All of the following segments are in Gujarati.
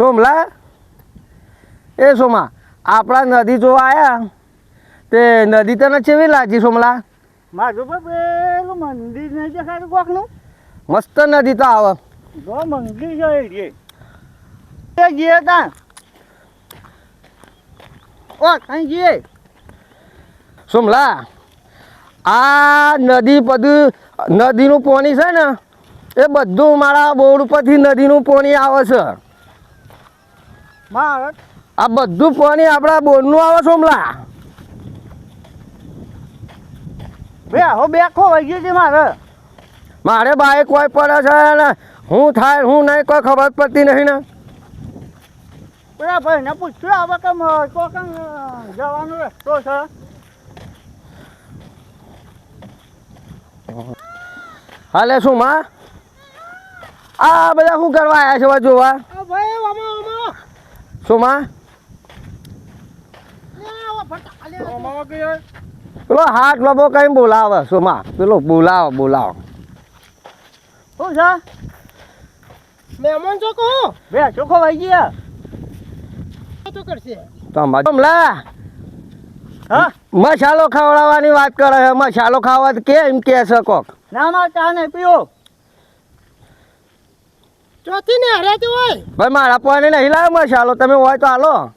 સોમલા? એ સોમા આપણા નદી જોવા આવ્યા તે નદી તને કેવી લાગી સોમલા? મારું પેલું મંદિર નહીં દેખાતું કોકનું. મસ્ત નદી તો આવે. જો મંદિર છે એ જઈએ ત્યાં ઓ કઈ જઈએ સોમલા આ નદી બધું નદીનું પાણી છે ને એ બધું મારા બોર્ડ ઉપરથી નદીનું પાણી આવે છે. આ બધું પાણી આપણા બોરનું આવે સોમલા બે હો બે ખો વહી ગયું છે મારે. મારે બાઈક કોઈ પડે છે ને હું થાય હું નહીં કોઈ ખબર પડતી નહીં ને. ભાઈને પૂછ્યું આવે કે મ- કોક જવાનો રસ્તો છે? હાલે શું માં? આ બધા શું કરવા આવ્યા છે જોવા? શું માં? પેલો હાથ લબો કઈ બોલાવે શું માં? પેલો બોલાવો બોલાવો. શું છે? મહેમાન છો કહો બે ચોખ્ખો વહી ગયા. તો કરશે. તમારે મસાલો ખવડાવવાની વાત કરે છે. મસાલો ખાવા તો કે એમ કે છે કોક? ના ના ચા નહીં પીવો ચોથી ને હરાતી હોય. ભાઈ મારા પોને નહીં લાવ્યો મસાલો તમે હોય તો હાલો.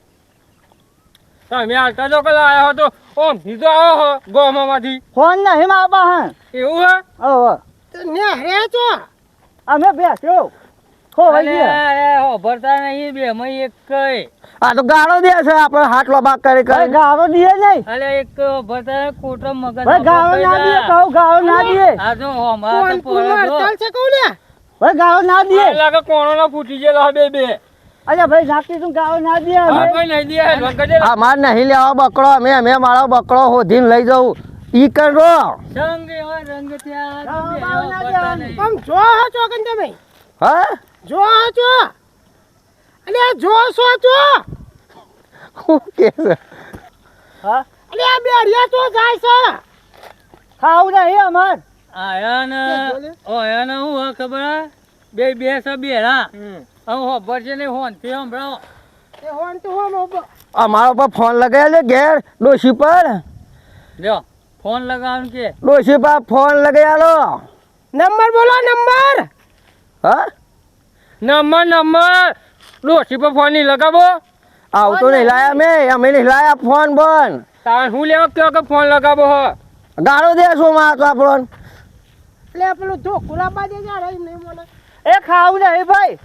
તમે હાલતા જો કલા આવ્યો હતો ઓમ સીધો આવો હો ગોમામાંથી. ફોન નહીં મારા હા એવું હે? ઓહો ને હરે તો અમે બેસ્યો બે ગાળો ના ના ભાઈ ગાળો ના દે. લાગે કોણો ના ફૂટી ગયેલો બે બે. અરે ભાઈ નાખી તું ગાળો ના અમે. કોઈ નહીં દે હા. આ માર નહીં લેવા બકડો અમે અમે મારો બકડો હોધીને લઈ જાઉં ઈ કરો. સંગ એવા રંગ ત્યાં. ના. નહીં. જો હા છો કે તમે? હા? જો છો? અલે જો છો છો શું કે છે? હા? અલે આ બે હરિયા તો જાય છે. ખાવું નહીં અમાર. આયા ને ઓયા ને હું ખબર હે? બે બે છે બેરા. હવે ખબર છે ને હોનથી હોન તો અમારા પર ફોન લગાવેલો ઘેર ડોશી પર? લ્યો ફોન લગાવવાનું કે. ડોશી પર ફોન લગાવેલો નંબર બોલો નંબર. હા? Number number. ડોસી પર ફોન નહીં લગાવો. આવું તો નહીં લાયા મેં. અમે નહીં લાયા ફોન બંધ તાર હું લેવા કયો કે ફોન લગાવો હ? ગાળો દેશો માં તો આપણો એટલે પેલું ઢોકુલા બાજે જા રહી નહીં મને એ ખાવું નહીં ભાઈ.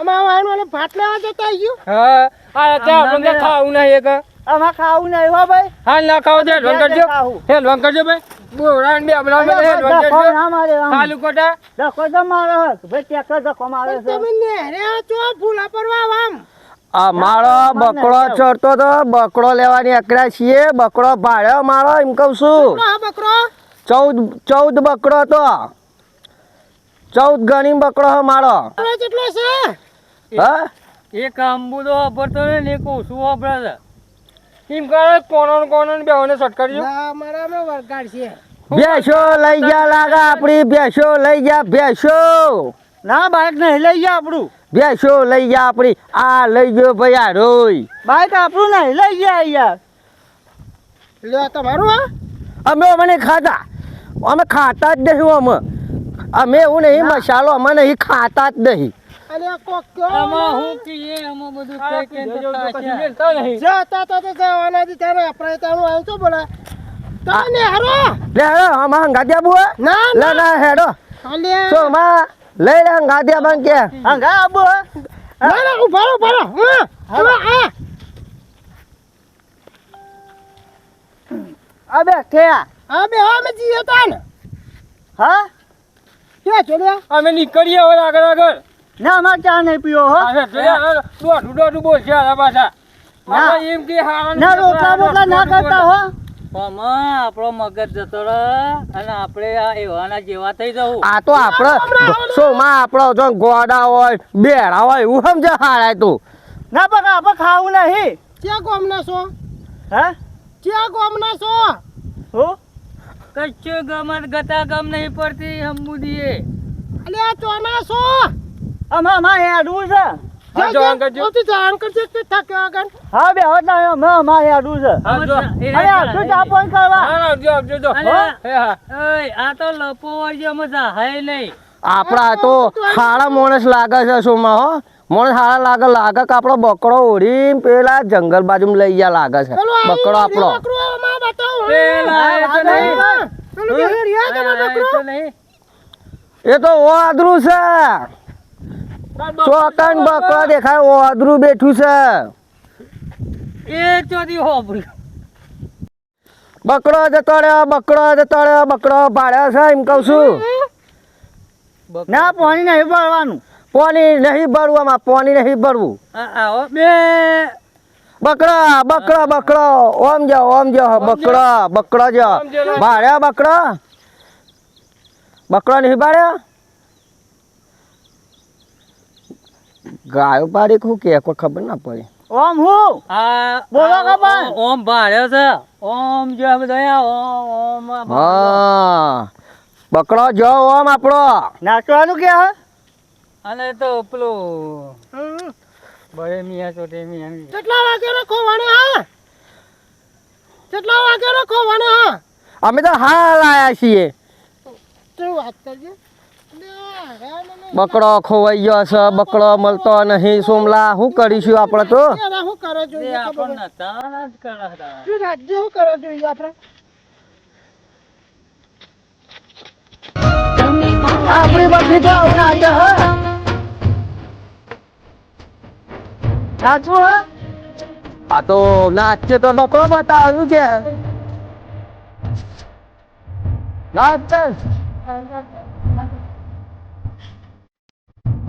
અમાર વાયન વાલે ભાત લેવા જતા આવ્યું હા આ આમ આપણે ખાવું નહીં એક? અમાર ખાવું નહીં હો ભાઈ. હા ના ખાવ દે હેડવાન કરજો. હે હેડવાન કરજો ભાઈ. બોરાન બે આપણા બે હેડવાન ધક્કો કરજો. ના મારે આમ. કોટા ધક્કો તો મારે ભાઈ ટ્રેક્ટર ધક્કો મારે છે તમે નેહરે છો ફૂલા પરવા આમ. આ મારો બકરો ચડતો તો બકડો લેવાની અકડા છીએ. બકડો ભાડ્યો મારો એમ કહું છું. આ બકરો? ચૌદ ચૌદ બકરો તો. ચૌદ ગણી બકરો હે મારો. કેટલો છે? હા? એક અંબુદો વાપરતો ને ને એક ઓછું વાપરે છે. એમ કરે કોનો કોનો ને બેઓને સટકારજો ના અમારા અમે વરગાડ છે. ભેંસો લઈ જા લાગા આપણી ભેંસો લઈ જા ભેંસો. ના બાઈક નહીં લઈ ગયા આપણું. ભેંસો લઈ જા આપણી આ લઈ ગયો ભાઈ આ રોય બાઈક આપણું નહીં લઈ ગયા યાર લ્યો તમારું આ અમે મને ખાતા અમે ખાતા જ નહીં અમે. અમે એવું નહીં મસાલો અમે નહીં ખાતા જ નહીં. અબે આમાં હું આમાં બધું કઈ કઈ તો છો બોલા ને. હા? ક્યાં હા હા હા ચોલ્યા અમે નીકળીએ હવે આગળ આગળ. ના અમાર ચા નહીં પીવો હો. છે, દોઢું દોઢું બોલશે આ પાછા? ના. એમ કે ના છે, રોટલા બોટલા ના કરતા હો. આમાં આપણો મગજ જતો રહે અને આપણે આ એવાના જેવા થઈ જવું. આ તો આપણે શું માં આપણો જો ગોડા હોય બેડા હોય એવું સમજે હારાય તું. ના બકા આપણે ખાવું નહીં. ક્યાં ગોમના છો? હે? ક્યાં ગોમના છો? હો કચ્છું ગમત ગતા ગમ નહીં પડતી હમુદીએ અલે આ ચોના અમા અમાર હેડવું છે જા, હા, જા. કરજો. ઓથી જવાન કરજે કે થાક્યો આગળ. હા બે હોત ના અમે અમારે આડું છે હા, જો. અરે આવજો ચા કરવા હા, આવજો, આવજો, જો. હા. ઓય આ તો લપો વળજો મજા હાય નહીં આપણા તો હાડા માણસ લાગે છે સોમાં હો માણસ સારા લાગે લાગે કે આપણો બકરો ઓઢીને પેલા જંગલ બાજુ લઈ ગયા લાગે છે. બકડો બકરો આપણો. એ તો ઓદરું છે. ચોકન બકરો દેખાય ઓદરું બેઠું છે. એ ચોથી હોબરી બકરો જતો રહ્યો બકરો જતો રહ્યો બકરો ભાડ્યો છે એમ કહું છું. ના પાણી નહીં ભરવાનું. પોની નહીં ભરવું આમાં પાણી નહીં ભરવું. બે. બકરો બકરા બકરા ઓમ જાઓ ઓમ જાઓ બકરા બકરા જા ભાડ્યા બકરા? બકરા નહીં ભાડ્યા ગાયો પાડી શું કે કોઈ ખબર ના પડી. ઓમ હું? આ બોલો આ ઓમ ભાડ્યો છે. ઓમ જો આ બધા ઓમ ઓમ હા. બકરો જો ઓમ આપણો. નાચવાનું કે હે અને તો પેલું. બળે મિયા ચોટે મિયા કેટલા વાગ્યાનો વાણે હા? કેટલા વાગ્યાનો વાણે હા? અમે તો હાલ આયા છીએ. તું વાત કરજે? બકરો ખોવાઈ ગયો છે બકડો મળતો નહીં. સોમલા શું કરીશું આપણે તો? શું કરો જોઈએ આપણને તારા જ કરાતા રાજ્ય શું કરો જોઈએ આપણે? આપણી બધી તો જ હે. નાચવું હે? આ તો નાચે તો બકરો બતાવ્યું કે. નાચે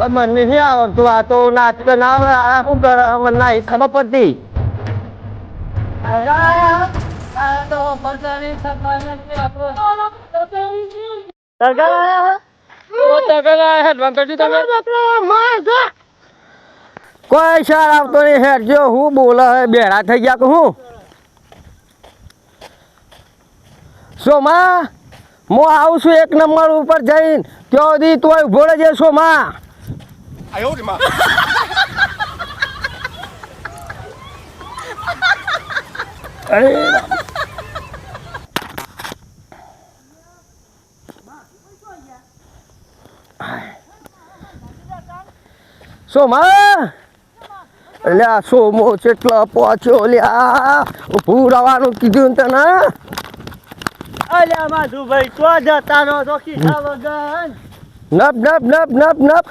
મને નહીં આવડતું આ તો નાચ ના આવે શું કરે? મને ના ખબર પડતી. સરકાર આયા હે? તમારો બકરો માર જા. કોઈ સર આવતો નહીં હેર. જો હું બોલે હે બેડા થઈ ગયા કે હું? સોમા હું આવું છું એક નંબર ઉપર જઈને. ત્યાં સુધી તો ઊભો રહેજે સોમા અરે સોમા લ્યા સોમો કેટલો પહોંચ્યો લ્યા પૂરાવાનું કીધું તને? અલ્યા માધુભાઈ તો જતા નો તો ખિસ્સા વગર? નપ નપ નપ નપ નપ.